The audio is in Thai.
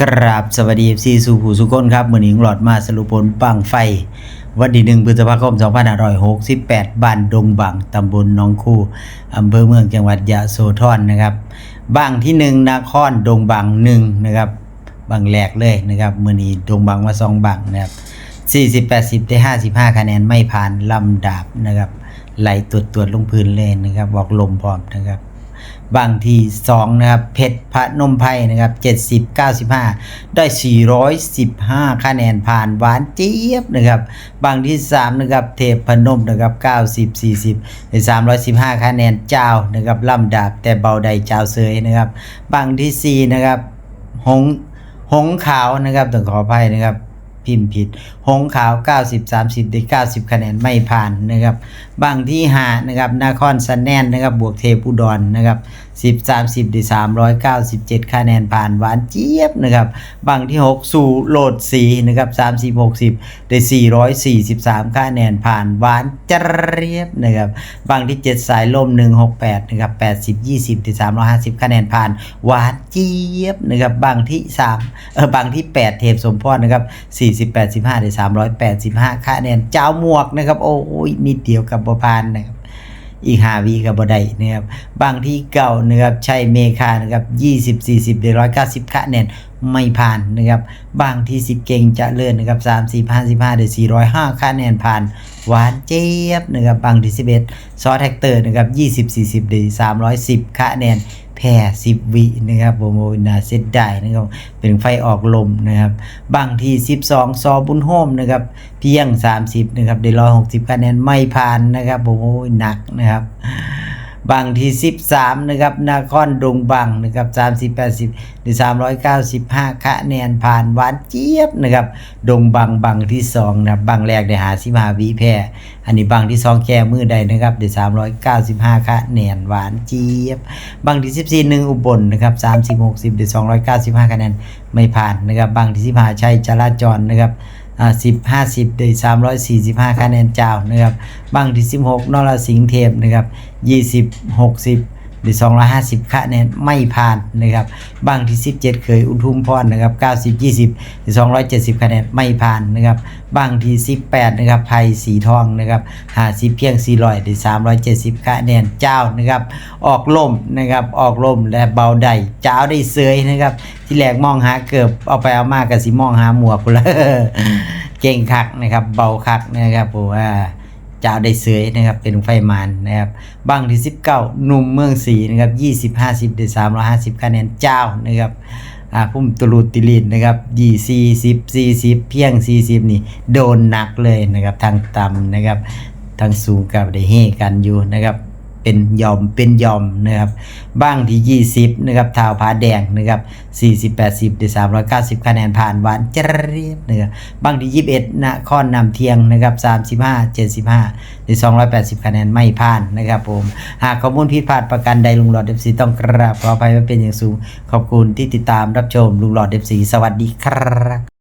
กราบสวัสดีซีสู่ผู้สุคนครับมือหนิงหลอดมาสรุปผลปังไฟ วันที่หนึ่งพฤษภาคม 2568 บ้านดงบังตำบลหนองคูอำเภอเมืองจังหวัดยะโสธรนะครับบ้างที่หนึ่งนครดงบังหนึ่งนะครับบางแรกเลยนะครับมือนี้ดงบังมาสองบังนะครับ40 80ได้55 คะแนนไม่ผ่านลำดับนะครับไหลตรวจตรวจลงพื้นเลยนะครับบอกลมพร้อมนะครับ บางที่2นะครับเพชรพระนมไพรนะครับ 70 95 ได้ 415 คะแนนผ่านหวานเจี๊ยบนะครับบางที่3นะครับเทพพนมนะครับ90 40ได้315 คะแนนเจ้านะครับลำดับแต่เบาใดเจ้าเสยนะครับบางที่4นะครับหงหงขาวนะครับต้องขออภัยนะครับ พิมพ์ผิด หงขาว 90 30 ได้ 90 คะแนนไม่ผ่านนะครับ บางที่หานะครับนครสันแนนนะครับ บวกเทพอุดรนะครับ 10 30 ได้ 397 คะแนนผ่านหวานเจี๊ยบนะครับ บางที่ 6 สู่โหลดสีนะครับ 30 60 ได้ 443 คะแนนผ่านหวานเจี๊ยบนะครับ บางที่ 7 สายลม 168 นะครับ 80 20 ได้ 350 คะแนนผ่านหวานเจี๊ยบนะครับ บางที่3เออบางที่ 8 เทพสมพรนะครับ40 85ได้385คะแนนเจ้าหมวกนะครับ โอ้ยนิดเดียวกับบพานนะครับ อีกหาวีกับบไดนะครับ บางที่เก่านะครับชัยเมคานะครับ 20 40ได้190คะแนนไม่ผ่านนะครับ บางที่10 เก่งจะเลื่อนนะครับ30 55ได้405คะแนนผ่านหวานเจี๊ยบนะครับบางที่11ซอสแท็กเตอร์นะครับ20 40ได้310คะแนน แค่สิบวินะครับโบโมนาเซตได้นะครับเป็นไฟออกลมนะครับบางที่12ซอบุญโฮมนะครับเพียง30นะครับได้160คะแนนไม่ผ่านนะครับโอ้โหหนักนะครับ บางที่ 13 นะครับนครดงบังนะครับ30 80ได้395 คะแนนผ่านหวานเจี๊ยบนะครับดงบังบังที่2นะบบังแรกได้หา15วิแพ้อันนี้บังที่2แก้มือใดนะครับได้395 คะแนนหวานเจี๊ยบบางที่14หนึ่งอุบลนะครับ30 60ได้295 คะแนนไม่ผ่านนะครับบางที่15ชัยจราจรนะครับ อ่าสิบห้าสิบได้สามร้อยสี่สิบห้าคะแนนเจ้านะครับบางที่สิบหกนรสิงห์เทพนะครับยี่สิบหกสิบ ได้สองร้อยห้าสิบคะแนนไม่ผ่านนะครับบางที่สิบเคยอุทุมพรนะครับเก้าสิบยี่สิบได้สองร้อยเจ็ดสิบคะแนนไม่ผ่านนะครับบางที่สิบแปดนะครับไผ่สีทองนะครับหาสิบเพียงสี่ร้อยด้สามร้อยเจ็ดสิบคะแนนเจ้านะครับออกล่มนะครับออกล่มและเบาได้เจ้าได้เสยนะครับที่แรกมองหาเกือบเอาไปเอามากับสิมองหาหมวกพุ่นละเก่งคักนะครับเบาคักนะครับผมว่า จ้าได้เสยนะครับเป็นไฟมานนะครับบางที่ 19หนุ่มเมืองสีนะครับ20 50ได้350คะแนนเจ้านะครับอ่าพุ่มตุลูติลินนะครับยี่40 40เพียง40นี่โดนหนักเลยนะครับทางต่ำนะครับทางสูงกับได้เฮกันอยู่นะครับ เป็นยอมเป็นยอมนะครับบ้างที่ 20นะครับท้าวผาแดงนะครับ40 80ได้390 คะแนนผ่านหวานจรียบนะครับบ้างที่ 21นะครนำเทียงนะครับ35 75ได้280 คะแนนไม่ผ่านนะครับผม หากข้อมูลผิดพลาดประกันใดลุงหลอดเอฟซีต้องกราบขออภัยไว้เป็นอย่างสูง ขอบคุณที่ติดตามรับชมลุงหลอดเอฟซีสวัสดีครับ